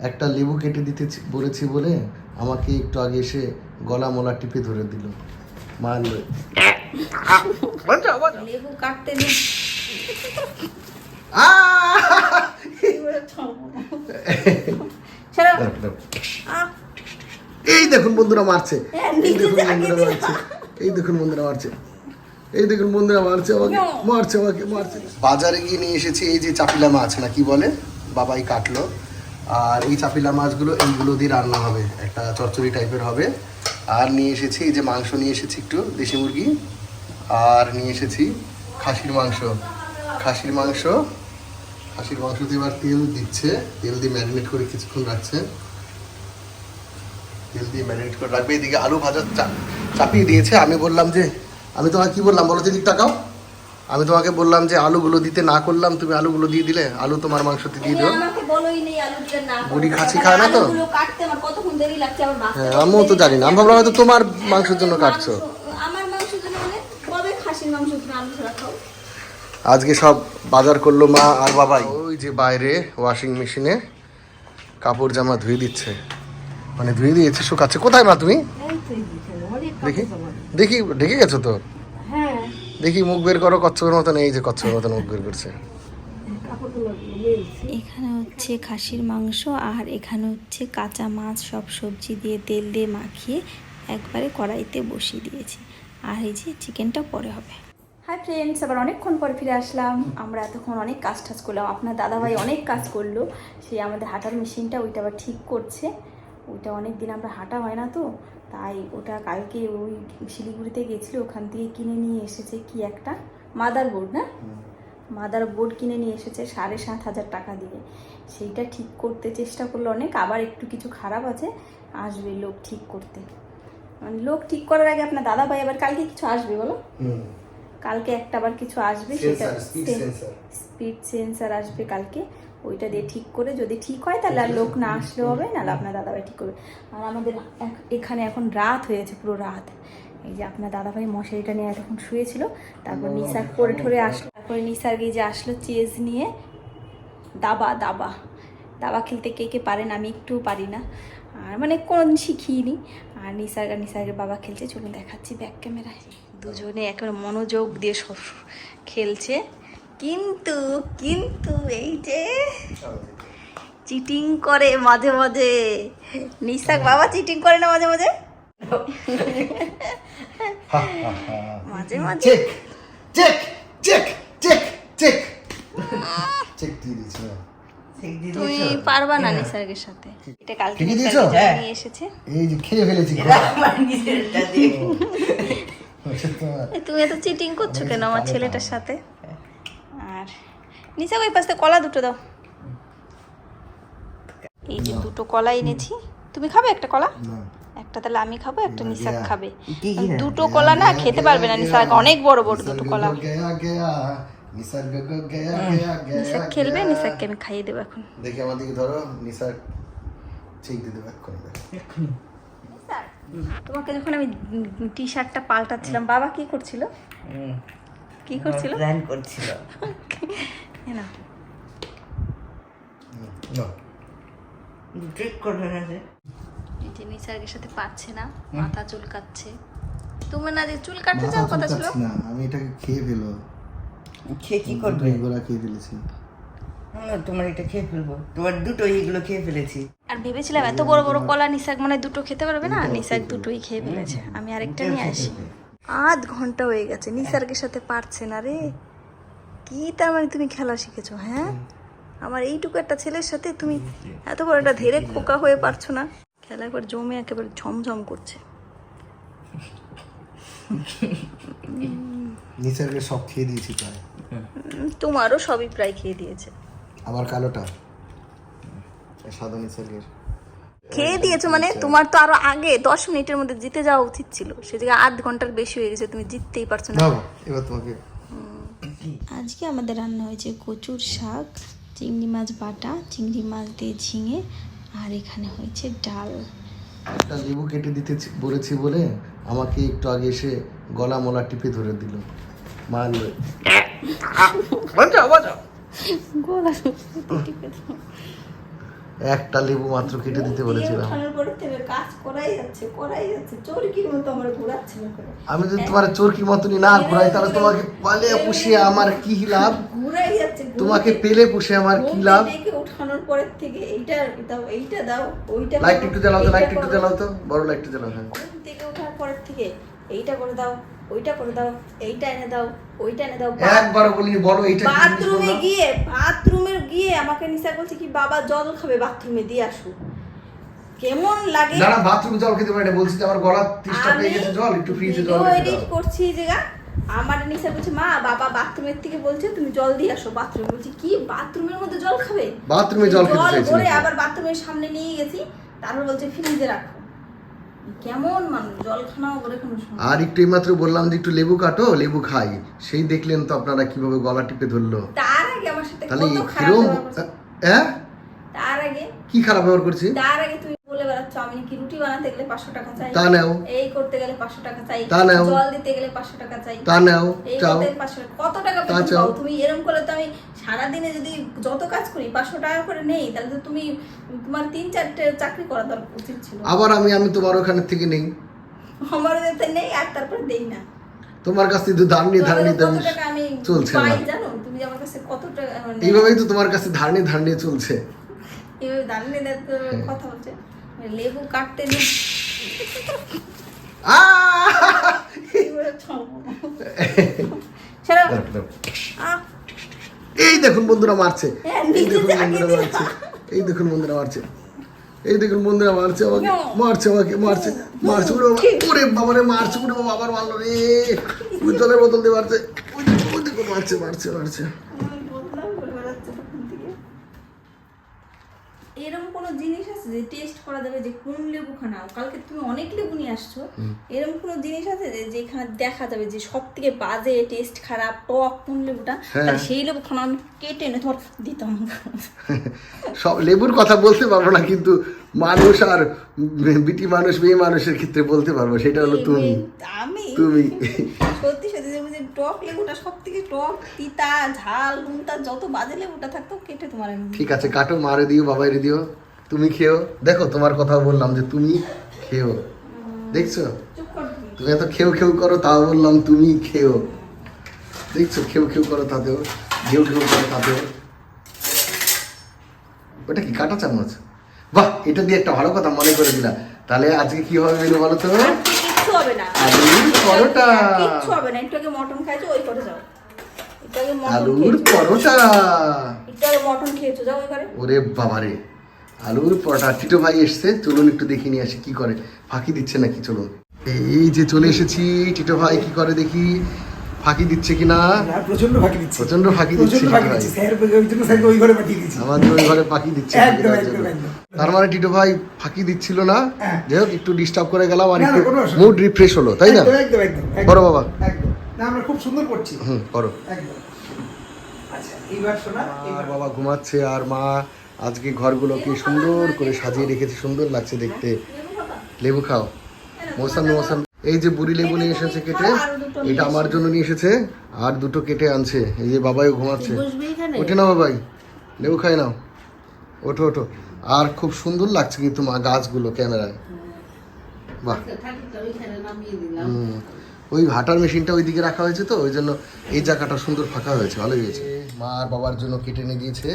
একটা লেবু কেটে দিতে বলেছি বলে আমাকে একটু আগে এসে গলা মলা টিপে ধরে দিল। মারলো। লেবু কাটতে এই দেখুন বন্ধুরা মারছে। হ্যাঁ, এই দেখুন বন্ধুরা মারছে। এই দেখুন বন্ধুরা মারছে। এই দেখুন বন্ধুরা মারছে আমাকে। মারছে আমাকে মারছে। বাজারে গিয়ে নিয়ে এসেছি এই যে চাপিলা মাছ না কি বলে? বাবাই কাটলো। আর এই চাপিলা মাছগুলো, এইগুলো দিয়ে রান্না হবে। একটা চচ্চড়ি টাইপের হবে। আর নিয়ে এসেছি, এই যে মাংস নিয়ে এসেছি একটু, দেশি মুরগি। আর নিয়ে এসেছি খাসির মাংস। খাসির মাংস খাসির মাংস দিয়ে এবার তেল দিচ্ছে। তেল দিয়ে ম্যারিনেট করে কিছুক্ষণ রাখছে। তেল দিয়ে ম্যারিনেট করে রাখবে। এদিকে আলু ভাজা চাপিয়ে দিয়েছে। আমি বললাম যে, আমি তোমাকে কী বললাম? বলো দিক তাকাও আমি তোমাকে বললাম যে, আলুগুলো দিতে না করলাম, তুমি আলুগুলো দিয়ে দিলে। আলু তোমার মাংসতে দিয়ে দিও। বলোই নেই আলু দিলে না বুড়ি। খাসি খায় না তো? আলুগুলো কাটতে আমার কতক্ষণ দেরি লাগছে আবার বাঁচতে? হ্যাঁ আমিও তো জানি না। আমি ভাবলাম হয়তো তোমার মাংসের জন্য কাটছো। আমার মাংসের জন্য মানে কবে খাসির মাংস তুমি আলু ছাড়া খাও? আজকে সব বাজার করল মা আর বাবাই। ওই যে বাইরে ওয়াশিং মেশিনে কাপড় জামা ধুয়ে দিচ্ছে। মানে ধুয়ে দিয়েছে শুকাচ্ছে। কোথায় মা তুমি? দেখি। দেখি ঢেকে গেছো তো? হ্যাঁ। দেখি মুখ বের করো কচ্ছপের মতন এই যে কচ্ছপের মতন মুখ বের করছে। হচ্ছে খাসির মাংস আর এখানে হচ্ছে কাঁচা মাছ সব সবজি দিয়ে তেল দিয়ে মাখিয়ে একবারে কড়াইতে বসিয়ে দিয়েছি। আর এই যে চিকেনটা পরে হবে। হাই ফ্রেন্ডস আবার অনেকক্ষণ পরে ফিরে আসলাম। আমরা এতক্ষণ অনেক কাজ টাজ করলাম। আপনার দাদাভাই অনেক কাজ করল। সেই আমাদের হাঁটার মেশিনটা ওইটা আবার ঠিক করছে। ওইটা অনেক দিন আমরা হাঁটা হয় না তো তাই ওটা কালকে ওই শিলিগুড়িতে গেছিল ওখান থেকে কিনে নিয়ে এসেছে কি একটা মাদার বোর্ড না মাদার বোর্ড কিনে নিয়ে এসেছে সাড়ে সাত হাজার টাকা দিয়ে। সেইটা ঠিক করতে চেষ্টা করল অনেক আবার একটু কিছু খারাপ আছে আসবে লোক ঠিক করতে। মানে লোক ঠিক করার আগে আপনার দাদা ভাই আবার কালকে কিছু আসবে বলো? হুম। কালকে একটা আবার কিছু আসবে সেটা স্পিড সেন্সার আসবে কালকে ওইটা দিয়ে ঠিক করে যদি ঠিক হয় তাহলে আর লোক না আসলেও হবে নাহলে আপনার দাদাভাই ঠিক করবে। আর আমাদের এখানে এখন রাত হয়েছে পুরো রাত। এই যে আপনার দাদাভাই মশারিটা নিয়ে এতক্ষণ শুয়েছিল তারপর নিসার পরে ঠরে আসলো। তারপরে নিসার গিয়ে আসলো চেজ নিয়ে দাবা দাবা। দাবা খেলতে কে কে পারেন আমি একটু পারি না। আর মানে কোনোদিন শিখিনি। আর নিসার আর নিসারের বাবা খেলছে চলুন দেখাচ্ছি ব্যাক ক্যামেরায় দুজনে একেবারে মনোযোগ দিয়ে সব খেলছে। কিন্তু কিন্তু এই যে চিটিং করে মাঝে মাঝে। নিসাক বাবা চিটিং করে না মাঝে মাঝে? মাঝে মাঝে। Check check check check check check দিয়ে দিয়েছি। হ্যাঁ। তুমি পারবা না নিসার্গের সাথে। এটা কালকে? কিনে নিয়ে এসেছে। এই যে খেয়ে ফেলেছি হচ্ছে তোমার। এ, তুমি এত চিটিং করছ কেন আমার ছেলেটার সাথে? আর নিসা ওই পাশে কলা দুটো দাও। এই যে দুটো কলা এনেছি। তুমি খাবে একটা কলা? একটা তাহলে আমি খাব একটা নিসাক খাবে? দুটো কলা না খেতে পারবে না নিসাক অনেক বড় বড় দুটো কলা। গো গয়া গয়া গয়া গয়া গয়া। খেলবে গয়া। আমি খাইয়ে দেবো এখন। দেখি আমার দিকে ধরো নিসার চেক দিয়ে দেবো এক্ষুনি। তোমাকে যখন আমি টি শার্টটা পাল্টাচ্ছিলাম বাবা কি করছিল? কি করছিল? প্ল্যান। ঠিক করবে না যে। যে নিসার্গের সাথে পারছে না মাথা চুলকাচ্ছে। তুমি না যে চুল কাটতে যাওয়ার কথা ছিল? না আমি এটাকে খেয়ে ফেলো খেয়ে কি করবে? দুই খেয়ে ফেলেছি। তোমার এটা খেয়ে ফেলব। তোমার দুটো এইগুলো খেয়ে ফেলেছি। আর ভেবেছিলাম এত বড় বড় কলা নিসাক মানে দুটো খেতে পারবে না? নিসাক দুটোই খেয়ে ফেলেছে। আমি আরেকটা নিয়ে আসি। আধ ঘণ্টা হয়ে গেছে নিসার্গের সাথে পারছে না রে। কি তার মানে তুমি খেলা শিখেছো হ্যাঁ? আমার এইটুকু একটা ছেলের সাথে তুমি এত বড় একটা ধেরে খোকা হয়ে পারছ না? খেলা একবার জমে একেবারে ঝমঝম করছে। নিসার্গে সব খেয়ে দিয়েছি প্রায়। তোমারও সবই প্রায় খেয়ে দিয়েছে। আবার কালোটা। এই সাদা নিসার্গের। খেয়ে দিয়েছ মানে তোমার তো আরও আগে দশ মিনিটের মধ্যে জিতে যাওয়া উচিত ছিল। সে জায়গায় আধ ঘণ্টার বেশি হয়ে গেছে তুমি জিততেই পারছ না। নাও এবার তোমাকে। আজকে আমাদের রান্না হয়েছে কচুর শাক চিংড়ি মাছ বাটা চিংড়ি মাছ দিয়ে ঝিঙে আর এখানে হয়েছে ডাল। একটা লেবু কেটে দিতে বলেছি বলে আমাকে একটু আগে এসে গলা মলা টিপে ধরে দিল। মারলো। একটা লেবু মাত্র কেটে দিতে বলেছিলাম। চোরকির না করে আমি যদি তোমার চোরকি মতনই না ঘুরাই তাহলে তোমাকে পালে পুষে আমার কি লাভ? ঘুরাই যাচ্ছে তোমাকে পেলে পুষে আমার কি লাভ? থেকে ওঠানোর পরের থেকে এইটা দাও এইটা দাও ওইটা লাইট একটু জ্বালাও তো লাইট একটু। জ্বালাও তো বড় লাইটটা জ্বালাও হ্যাঁ। থেকে ওঠার পরের থেকে এইটা করে দাও ওইটা করে দাও এইটা এনে দাও ওইটা এনে দাও। একবার বলো এইটা বাথরুমে গিয়ে বাথরুমে গিয়ে আমাকে নিশা বলছে কি বাবা জল খাবে বাথরুমে দিয়ে আসো। কেমন লাগে? না না বাথরুম জল খেতে পারি বলছি আমার গলা তৃষ্ণা পেয়ে গেছে জল একটু ফ্রিজে জল এডিট করছি যে গা আমার নিশা বলছে মা বাবা বাথরুমের থেকে বলছে তুমি জল দিয়ে আসো বাথরুমে। বলছি কি বাথরুমের মধ্যে জল খাবে? বাথরুমে জল খেতে চাইছি ভরে আবার বাথরুমের সামনে নিয়ে গেছি তারপর বলছে ফ্রিজে রাখো। কেমন মানুষ? জল করে কোনো আর একটু মাত্র বললাম যে একটু লেবু কাটো লেবু খাই। সেই দেখলেন তো আপনারা কীভাবে গলা টিপে ধরলো। তার আগে আমার সাথে তাহলে কিরম? হ্যাঁ? তার আগে? কি খারাপ ব্যবহার করছি? তার আগে তুমি বলে বেড়াচ্ছ আমি নাকি রুটি বানাতে গেলে পাঁচশো টাকা চাই। তা নাও। এই করতে গেলে পাঁচশো টাকা চাই। তা নাও। জল দিতে গেলে পাঁচশো টাকা চাই। তা নাও। এই করতে পাঁচশো কত টাকা। তুমি? এরকম করলে তো আমি সারাদিনে যদি যত কাজ করি পাঁচশো টাকা করে নেই তাহলে তো তুমি তোমার তিন চারটে চাকরি করা দরকার উচিত ছিল। আবার আমি আমি তোমার ওখানে থেকে নেই। আমার যাতে নেই আর তারপরে দেই না। তোমার কাছ থেকে তো ধার নিয়ে ধার নিতে আমি চলছে পাই না জানো? তুমি আমার কাছে কত টাকা মানে এইভাবেই তো তোমার কাছে ধার নিয়ে ধার নিয়ে চলছে। এইভাবে দাঁড়িয়ে দাঁড়িয়ে হ্যাঁ। কথা বলছে। লেবু কাটতে নিয়ে আহ! এইভাবে ছাড়বো না। এই দেখুন বন্ধুরা মারছে। হ্যাঁ, এই দেখুন বন্ধুরা মারছে। এই দেখুন বন্ধুরা মারছে। এই দেখুন বন্ধুরা মারছে আমাকে। মারছে আমাকে মারছে। মারছে ওরে বাবা, ওরে বাবা রে মারছে ওরে বাবা আবার মারলো রে। ওই জলের বোতল দিয়ে মারছে। ওই মারছে মারছে মারছে আমি বললাম ঘুরে বেড়াচ্ছে তখন থেকে। এরকম কোনো জিনিস আছে যে টেস্ট করা যাবে যে কোন লেবু খানাও কালকে তুমি অনেক লেবু নিয়ে আসছো। এরকম কোনো জিনিস আছে যে যেখানে দেখা যাবে যে সব থেকে বাজে টেস্ট খারাপ টক কোন লেবুটা? হ্যাঁ। সেই লেবু খানা আমি কেটে এনে তোমার দিতাম। সব লেবুর কথা বলতে পারব না কিন্তু মানুষ আর বিটি মানুষ মেয়ে মানুষের ক্ষেত্রে বলতে পারব সেটা হলো তুমি। আমি? তুমি। সত্যি সত্যি যে টক লেবুটা সব থেকে টক তিতা ঝাল নুনটা যত বাজে লেবুটা থাকতো কেটে তোমার ঠিক আছে কাটো মারে দিও বাবাইরে দিও। তুমি খেও। দেখো তোমার কথা বললাম যে তুমি খেও। দেখছ? তুমি। এত খেউ খেউ করো তাও বললাম তুমি খেও। দেখছ? খেউ খেউ করো তাতেও ঘেউ ঘেউ করো তাতেও। ওটা কি কাটা চামচ? বাহ এটা দিয়ে একটা ভালো কথা মনে করে দিলা তাহলে আজকে কি হবে মেনু বলো তো? হবে আলুর পরোটা। হবে না। একটু আগে মটন খাইছো ওই করে যাও। একটু আগে মটন আলুর পরোটা। একটু আগে মটন খেয়েছো যাও ওই করে ওরে বাবারে। আলুর পরোটা। টিটো ভাই এসছে চলুন একটু দেখে নিয়ে আসি কি করে। ফাঁকি দিচ্ছে নাকি চলুন। এই যে চলে এসেছি টিটো ভাই কি করে দেখি? ফাঁকি দিচ্ছে কিনা? প্রচণ্ড ফাঁকি দিচ্ছে। প্রচণ্ড ফাঁকি দিচ্ছে প্রচণ্ড ফাঁকি দিচ্ছে। ওই ঘরে পাঠিয়ে আমাদের ওই ঘরে ফাঁকি। তার মানে টিটো ভাই ফাঁকি দিচ্ছিল না? হ্যাঁ। যাই হোক একটু ডিস্টার্ব করে গেলাম আর একটু মুড রিফ্রেশ হলো তাই না? একদম একদম। করো বাবা। না আমরা খুব সুন্দর করছি। হুম করো। একদম। আচ্ছা এইবার শোনা বাবা ঘুমাচ্ছে আর মা আজকে ঘরগুলোকে সুন্দর করে সাজিয়ে রেখেছে সুন্দর লাগছে দেখতে। লেবু খাও। মৌসামি মৌসামি এই যে বুড়ি লেবু নিয়ে এসেছে কেটে এটা আমার জন্য নিয়ে এসেছে আর দুটো কেটে আনছে। এই যে বাবাইও ঘুমাচ্ছে। ওঠে না বাবাই লেবু খাই নাও। ওঠো ওঠো। আর খুব সুন্দর লাগছে কিন্তু মা গাছগুলো ক্যামেরায়। বাহ। ওই হাঁটার মেশিনটা ওই দিকে রাখা হয়েছে তো ওই জন্য এই জায়গাটা সুন্দর ফাঁকা হয়েছে ভালোই হয়েছে। মা আর বাবার জন্য কেটে নিয়ে দিয়েছে।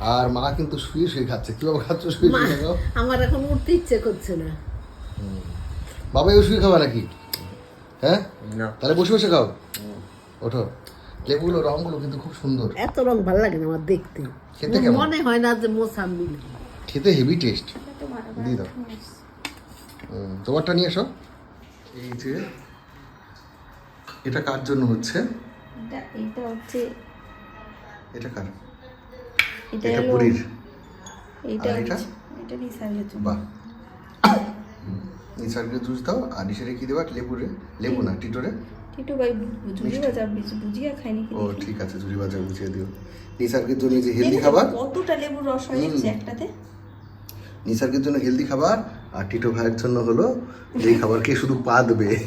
আর মা কিন্তু শুয়ে শুয়ে খাচ্ছে। কীভাবে খাচ্ছ শুয়ে শুয়ে খাও আমার এখন উঠতে ইচ্ছে করছে না। বাবাইও শুয়ে খাবা নাকি? হ্যাঁ? তাহলে বসে বসে খাও। ওঠো। লেবুগুলো রঙগুলো কিন্তু খুব সুন্দর। এত রং ভালো লাগে না আমার দেখতে। খেতে কেমন? মনে হয় না যে মোসাম্বি। খেতে হেভি টেস্ট দিয়ে দাও। হুম, তোমারটা নিয়ে এসো। এই যে এটা কার জন্য হচ্ছে? এটা এটা হচ্ছে এটা কার? এটা পুরীর এটা এটা? বাহ। নিসারকে জুস দাও আর নিসারে কি দেবা? লেবুরে লেবু না টিটোরে টিটু ভাই বুঝিয়া খাইনি কি ও ঠিক আছে ঝুরি বাজার বুঝিয়ে দিও। জন্য যে হেলদি খাবার? কতটা লেবুর রস একটাতে? নিসার্গের জন্য হেলদি খাবার আর টিটো ভাইয়ের জন্য হলো এই খাবার খেয়ে শুধু পা দেবে।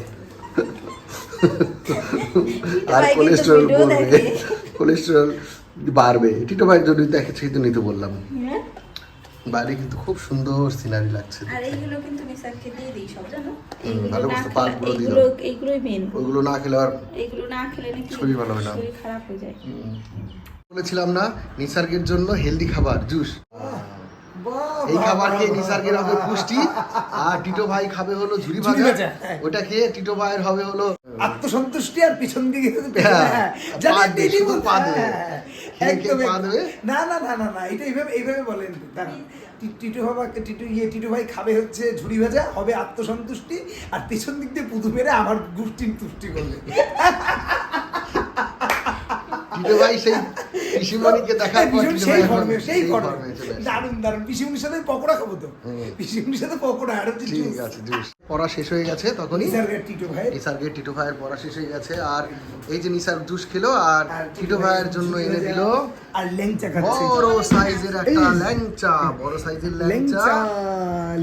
আর কোলেস্টেরল কোলেস্টেরল বাড়বে। টিটো ভাইয়ের জন্য দেখে সেই জন্যই তো বললাম। বাড়ি কিন্তু খুব সুন্দর সিনারি লাগছে আর এইগুলো কিন্তু নিসারকে দিয়ে দিই সব জানো? ভালো খেলে- পাল্পগুলো দিয়ে এইগুলো এইগুলোই মেন ওইগুলো না খেলে আর এইগুলো না খেলে নাকি শরীর ভালো হয় না। শরীর খারাপ হয়ে যায়। বলেছিলাম না নিসার্গের জন্য হেলদি খাবার জুস এই খাবার খেয়ে নিসার্গের হবে পুষ্টি। আর টিটো ভাই খাবে হলো ভাজা। ভাজা, হ্যাঁ। ওটা খেয়ে টিটো ভাইয়ের হবে হলো আত্মসন্তুষ্টি আর পিছন দিকে হ্যাঁ, হ্যাঁ। হ্যাঁ। না না না না না এটা এইভাবে এইভাবে বলেন। দাঁড়ান। টিটু টিটু ইয়ে টিটু ভাই খাবে হচ্ছে ঝুড়ি ভাজা হবে আত্মসন্তুষ্টি আর পেছন দিক দিয়ে মেরে আমার তুষ্টি করবে টিটো ভাই সেই পিসিমণিকে দেখার পর সেই ফর্মে সেই সেই ফর্মে ফর্মে চলে আসে। দারুণ সাথে পকোড়া খাব তো। পিসিমুনির সাথে পকোড়া আর ঠিক আছে পড়া শেষ হয়ে গেছে তখনই। নিসার্গের টিটু টিটো ভাইয়ের পড়া শেষ হয়ে গেছে। আর এই যে নিসার জুস খেলো আর টিটো ভাইয়ের জন্য এনে দিল আর ল্যাংচা খাচ্ছে। বড় সাইজের একটা ল্যাংচা বড় সাইজের ল্যাংচা।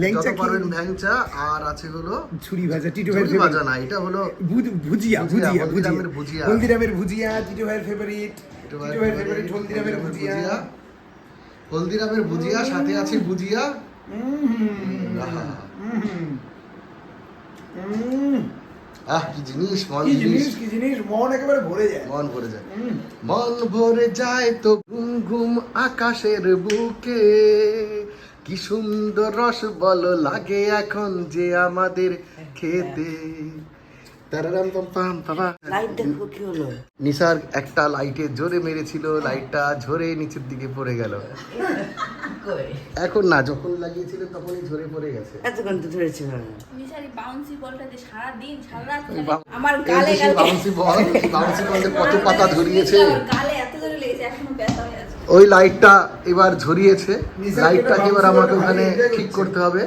ল্যাংচা যত ল্যাংচা আর আছে হলো ঝুড়ি ভাজা টিটু ভাইয়ের ঝুরি ভাজা। না এটা হলো ভুজিয়া ভুজিয়া, ভুজিয়া হলদিরামের ভুজিয়া। হলদিরামের ভুজিয়া টিটু ভাইয়ের ফেভারিট টিটো ভাইয়ের ফেভারিট হলদিরামের ভুজিয়া। হলদিরামের ভুজিয়া সাথে আছে ভুজিয়া। উম, আহ কি জিনিস মন জিনিস। কি জিনিস মন একেবারে ভরে যায়। মন ভরে যায়। মন ভরে যায় তো ঘুম ঘুম আকাশের বুকে। কি সুন্দর রস বলো লাগে এখন যে আমাদের খেতে। দেখো কি হলো? নিসার একটা লাইটে জোরে মেরেছিল লাইটটা ঝরে নিচের দিকে পড়ে গেল। এখন না যখন লাগিয়েছিল তখনই ঝরে পড়ে গেছে। এতক্ষণ তো ধরেছিল। না নিসারি বাউন্সি বলটা যে সারা দিন সারা রাত আমার গালে গালে বাউন্সি বল বাউন্সি বলে কত পাতা ধরিয়েছে গালে এত জোরে লেগেছে এখনও ব্যথা হয়ে আছে। ওই লাইটটা এবার ঝরিয়েছে। লাইটটাকে এবার আমাকে ওখানে ঠিক করতে হবে।